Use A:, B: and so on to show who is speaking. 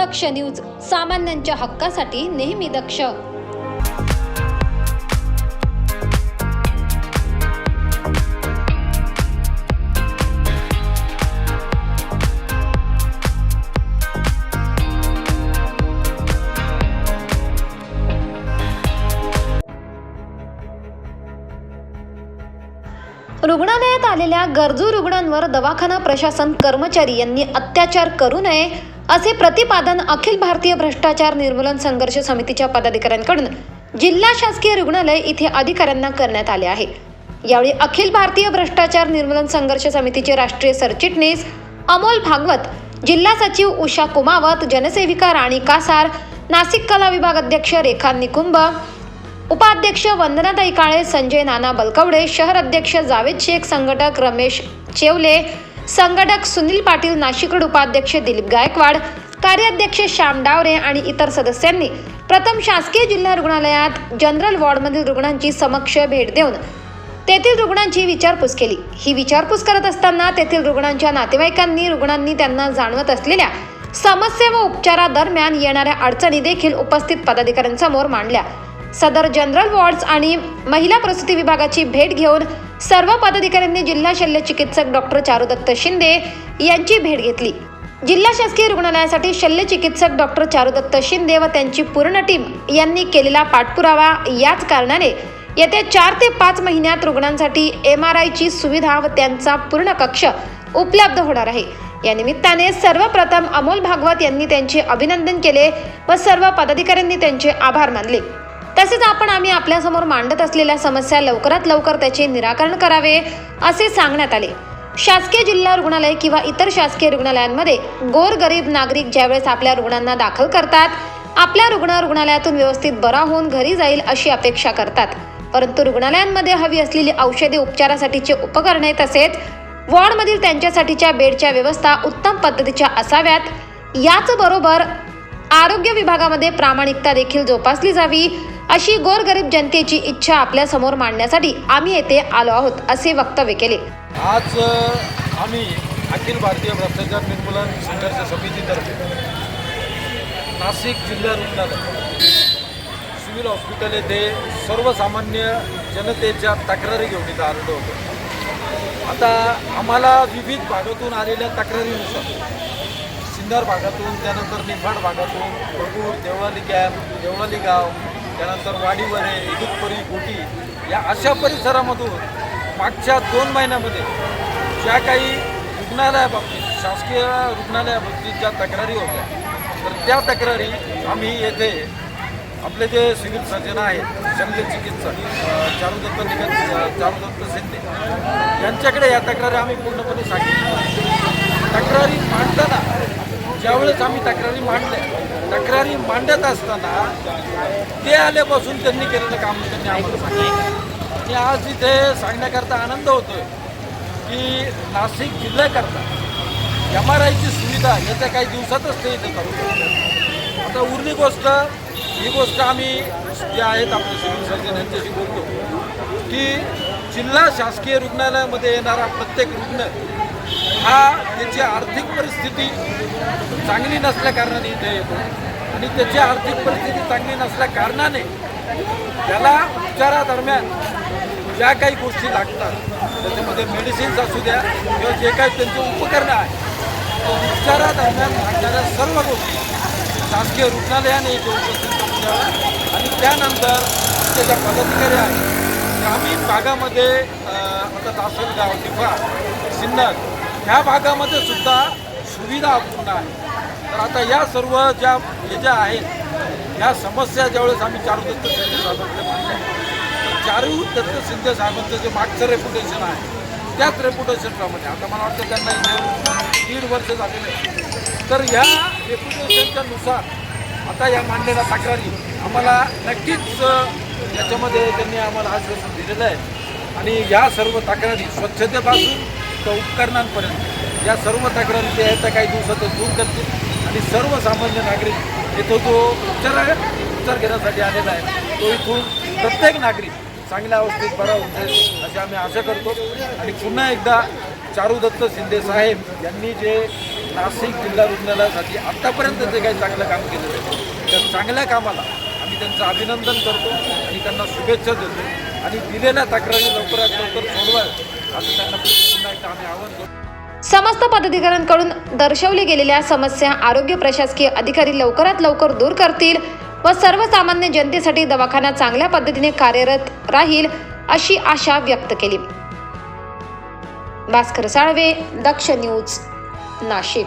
A: दक्ष news सामान्यांच्या हक्कासाठी नेहमी दक्ष. रुग्णालयात आलेल्या गरजू रुग्णांवर दवाखाना प्रशासन कर्मचारी यांनी अत्याचार करू नये असे प्रतिपादन अखिल भारतीय भ्रष्टाचार निर्मूलन संघर्ष समितीच्या पदाधिकाऱ्यांकडून जिल्हा शासकीय रुग्णालय इथे अधिकाऱ्यांना करण्यात आले आहे. यावेळी अखिल भारतीय भ्रष्टाचार निर्मूलन संघर्ष समितीचे राष्ट्रीय सरचिटणीस अमोल भागवत जिल्हा सचिव उषा कुमावत जनसेविका राणी कासार नाशिक कला विभाग अध्यक्ष रेखा निकुंभ उपाध्यक्ष वंदनाताई काळे संजय नाना बलकवडे शहर अध्यक्ष जावेद शेख संघटक रमेश चेवले संघटक सुनील पाटील नाशिकड उपाध्यक्ष दिलीप गायकवाड कार्याध्यक्ष श्याम डावरे आणि इतर सदस्यांनी प्रथम शासकीय जिल्हा रुग्णालयात जनरल वॉर्डमधील रुग्णांची समक्ष भेट देऊन तेथील रुग्णांची विचारपूस केली. ही विचारपूस करत असताना तेथील रुग्णांच्या नातेवाईकांनी रुग्णांनी त्यांना जाणवत असलेल्या समस्या व उपचारादरम्यान येणाऱ्या अडचणी देखील उपस्थित पदाधिकाऱ्यांसमोर मांडल्या. सदर जनरल वॉर्ड्स आणि महिला प्रसूती विभागाची भेट घेऊन सर्व पदाधिकाऱ्यांनी जिल्हा शल्य चिकित्सक डॉक्टर चारुदत्त शिंदे यांची भेट घेतली. जिल्हा शासकीय रुग्णालयासाठी शल्य चिकित्सक डॉक्टर चारुदत्त शिंदे व त्यांची पूर्ण टीम यांनी केलेला पाठपुरावा याच कारणाने येत्या चार ते पाच महिन्यात रुग्णांसाठी एम आर आयची सुविधा व त्यांचा पूर्ण कक्ष उपलब्ध होणार आहे. या निमित्ताने सर्वप्रथम अमोल भागवत यांनी त्यांचे अभिनंदन केले व सर्व पदाधिकाऱ्यांनी त्यांचे आभार मानले. तसेच आपण आम्ही आपल्यासमोर मांडत असलेल्या समस्या लवकरात लवकर त्याचे निराकरण करावे असे सांगण्यात आले. शासकीय जिल्हा रुग्णालय किंवा इतर शासकीय रुग्णालयांमध्ये गोरगरीब नागरिक ज्यावेळेस आपल्या रुग्णांना दाखल करतात आपल्या रुग्ण रुग्णालयातून व्यवस्थित बरा होऊन घरी जाईल अशी अपेक्षा करतात. परंतु रुग्णालयांमध्ये हवी असलेली औषधे उपचारासाठीचे उपकरणे तसेच वॉर्डमधील त्यांच्यासाठीच्या बेडच्या व्यवस्था उत्तम पद्धतीच्या असाव्यात. याच बरोबर आरोग्य विभागामध्ये प्रामाणिकता देखील जोपासली जावी. अशी गोरगरीब जनतेची इच्छा आपल्यासमोर मांडण्यासाठी आम्ही येथे आलो आहोत असे वक्तव्य केले.
B: आज आम्ही अखिल भारतीय भ्रष्टाचार निर्मूलन संघर्ष समितीतर्फे नाशिक जिल्हा रुग्णालय सिव्हिल हॉस्पिटल येथे सर्वसामान्य जनतेच्या तक्रारी घेऊन इथं आलेलो होतो. आता आम्हाला विविध भागातून आलेल्या तक्रारीनुसार सिन्नर भागातून त्यानंतर निफाड भागातून भरपूर देवळाली कॅम्प देवळाली गाव त्यानंतर वाडीवरे इगतपुरी गोटी या अशा परिसरामधून मागच्या दोन महिन्यामध्ये ज्या काही रुग्णालयाबाबतीत शासकीय रुग्णालयाबाबतीत ज्या तक्रारी होत्या तर त्या तक्रारी आम्ही येथे आपले जे सिव्हिल सर्जन आहेत शल्य चिकित्सक चारुदत्त निगत चारुदत्त शिंदे यांच्याकडे या तक्रारी आम्ही पूर्णपणे सांगितल्या तक्रारी मांडताना ज्यावेळेस आम्ही तक्रारी मांडल्या तक्रारी मांडत असताना ते आल्यापासून त्यांनी केलेलं काम त्यांनी आम्हाला सांगितलं. आणि आज इथे सांगण्याकरता आनंद होतोय की नाशिक जिल्ह्याकरता एम आर आयची सुविधा येत्या काही दिवसातच ते इथे करू आता उरली गोष्ट ही गोष्ट आम्ही जे आहेत आपले सिव्हिल सर्जन यांच्याशी बोलतो की जिल्हा शासकीय रुग्णालयामध्ये येणारा प्रत्येक रुग्ण हा त्याची आर्थिक परिस्थिती चांगली नसल्या कारणाने इथे येतो. आणि त्याची आर्थिक परिस्थिती चांगली नसल्या कारणाने त्याला उपचारादरम्यान ज्या काही गोष्टी लागतात त्याच्यामध्ये मेडिसिन्स असू द्या किंवा जे काही त्यांची उपकरणं आहेत तो उपचारादरम्यान लागणाऱ्या सर्व गोष्टी शासकीय रुग्णालयाने इथे उपस्थित करून द्याव्या. आणि त्यानंतर त्याच्या ज्या पदाधिकारी आहेत ग्रामीण भागामध्ये आता तासलगाव किंवा सिन्नर ह्या भागामध्ये सुद्धा सुविधा अपूर्ण आहे. तर आता या सर्व ज्या हे ज्या आहेत ह्या समस्या ज्यावेळेस आम्ही चारुदत्त शिंदे साहेबांकडे मांडल्या तर चारू दत्त शिंदे साहेबांचं जे मागचं रेप्युटेशन आहे त्याच रेप्युटेशनप्रमाणे आता मला वाटतं त्यांना इथे दीड वर्ष झालेले आहे तर ह्या रेप्युटेशनच्या नुसार आता या मांडलेल्या तक्रारी आम्हाला नक्कीच याच्यामध्ये त्यांनी आम्हाला आश्वासन दिलेलं आहे. आणि या सर्व तक्रारी स्वच्छतेपासून तर उपकरणांपर्यंत. या सर्व तक्रारी ते येत्या काही दिवसातच दूर करतील आणि सर्वसामान्य नागरिक इथं जो उपचार उपचार घेण्यासाठी आलेला आहे तो इथून प्रत्येक नागरिक चांगल्या अवस्थेत बरा होऊन जाईल अशी आम्ही आशा करतो. आणि पुन्हा एकदा चारुदत्त शिंदे साहेब यांनी जे नाशिक जिल्हा रुग्णालयासाठी आत्तापर्यंत जे काही चांगलं काम केलेलं आहे त्या चांगल्या कामाला आम्ही त्यांचं अभिनंदन करतो आणि त्यांना शुभेच्छा देतो. आणि दिलेल्या तक्रारी लवकरात लवकर सोडवा असं त्यांना पुन्हा एकदा आम्ही आवाहन
A: समस्त पदाधिकाऱ्यांकडून दर्शवली गेलेल्या समस्या आरोग्य प्रशासकीय अधिकारी लवकरात लवकर दूर करतील व सर्वसामान्य जनतेसाठी दवाखाना चांगल्या पद्धतीने कार्यरत राहील अशी आशा व्यक्त केली. भास्कर साळवे दक्ष न्यूज नाशिक.